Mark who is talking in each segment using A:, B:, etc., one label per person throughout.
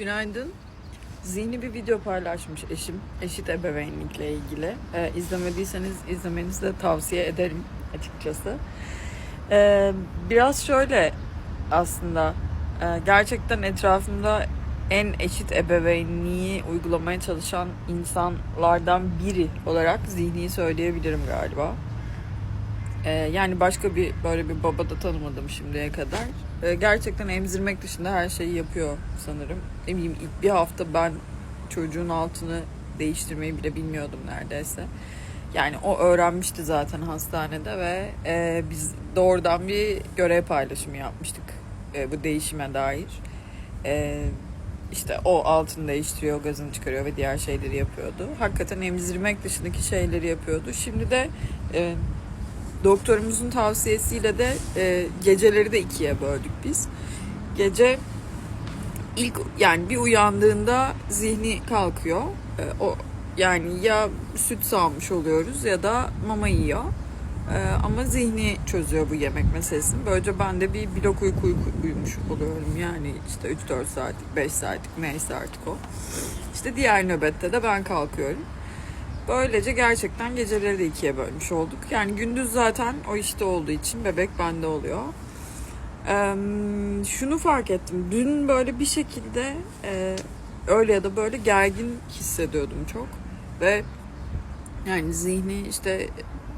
A: Günaydın. Zihni bir video paylaşmış eşim. Eşit ebeveynlikle ilgili. Ee, izlemediyseniz izlemenizi de tavsiye ederim açıkçası. Ee, biraz şöyle aslında e, gerçekten etrafımda en eşit ebeveynliği uygulamaya çalışan insanlardan biri olarak zihni söyleyebilirim galiba. Ee, yani başka bir böyle bir baba da tanımadım şimdiye kadar. Ee, gerçekten emzirmek dışında her şeyi yapıyor sanırım. Ne ilk bir hafta ben çocuğun altını değiştirmeyi bile bilmiyordum neredeyse. Yani o öğrenmişti zaten hastanede ve e, biz doğrudan bir görev paylaşımı yapmıştık e, bu değişime dair. E, işte o altını değiştiriyor, gazını çıkarıyor ve diğer şeyleri yapıyordu. Hakikaten emzirmek dışındaki şeyleri yapıyordu. Şimdi de e, doktorumuzun tavsiyesiyle de e, geceleri de ikiye böldük biz. Gece ilk yani bir uyandığında zihni kalkıyor. E, o yani ya süt sağmış oluyoruz ya da mama yiyor. E, ama zihni çözüyor bu yemek meselesini. Böylece ben de bir blok uyku uyku- uyumuş oluyorum. Yani işte 3-4 saatlik, 5 saatlik neyse artık o. İşte diğer nöbette de ben kalkıyorum. Böylece gerçekten geceleri de ikiye bölmüş olduk. Yani gündüz zaten o işte olduğu için bebek bende oluyor. Ee, şunu fark ettim. Dün böyle bir şekilde e, öyle ya da böyle gergin hissediyordum çok. Ve yani zihni işte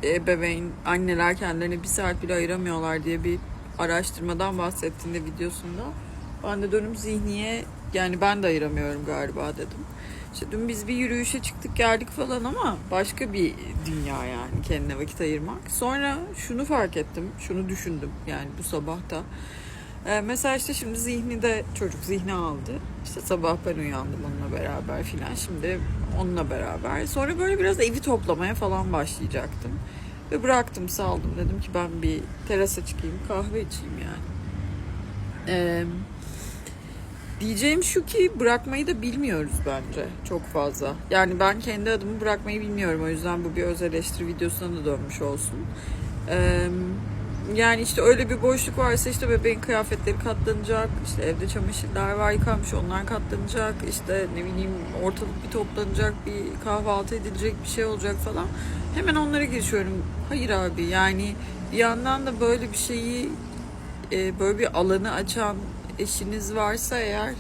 A: ebeveyn, anneler kendilerine bir saat bile ayıramıyorlar diye bir araştırmadan bahsettiğinde videosunda ben de dönüp zihniye yani ben de ayıramıyorum galiba dedim. İşte dün biz bir yürüyüşe çıktık geldik falan ama başka bir dünya yani kendine vakit ayırmak. Sonra şunu fark ettim, şunu düşündüm yani bu sabah da. Ee, mesela işte şimdi zihni de çocuk zihni aldı. İşte sabah ben uyandım onunla beraber filan. Şimdi onunla beraber. Sonra böyle biraz evi toplamaya falan başlayacaktım. Ve bıraktım saldım. Dedim ki ben bir terasa çıkayım kahve içeyim yani. Ee, diyeceğim şu ki bırakmayı da bilmiyoruz bence çok fazla. Yani ben kendi adımı bırakmayı bilmiyorum. O yüzden bu bir öz eleştiri videosuna da dönmüş olsun. Ee, yani işte öyle bir boşluk varsa işte bebeğin kıyafetleri katlanacak, işte evde çamaşırlar var yıkanmış onlar katlanacak, işte ne bileyim ortalık bir toplanacak, bir kahvaltı edilecek bir şey olacak falan. Hemen onlara geçiyorum. Hayır abi yani bir yandan da böyle bir şeyi böyle bir alanı açan eşiniz varsa eğer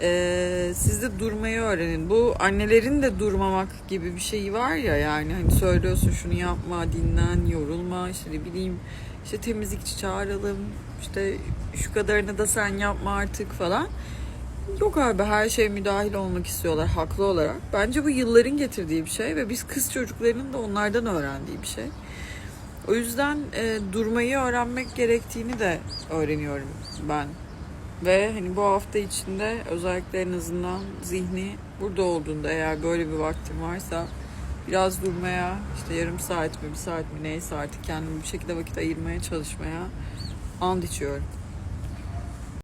A: e, siz de durmayı öğrenin. Bu annelerin de durmamak gibi bir şeyi var ya yani hani söylüyorsun şunu yapma, dinlen, yorulma, işte ne bileyim işte temizlikçi çağıralım, işte şu kadarını da sen yapma artık falan. Yok abi her şeye müdahil olmak istiyorlar haklı olarak. Bence bu yılların getirdiği bir şey ve biz kız çocuklarının da onlardan öğrendiği bir şey. O yüzden e, durmayı öğrenmek gerektiğini de öğreniyorum ben. Ve hani bu hafta içinde özellikle en azından zihni burada olduğunda eğer böyle bir vaktim varsa biraz durmaya işte yarım saat mi bir saat mi neyse artık kendimi bir şekilde vakit ayırmaya çalışmaya and içiyorum.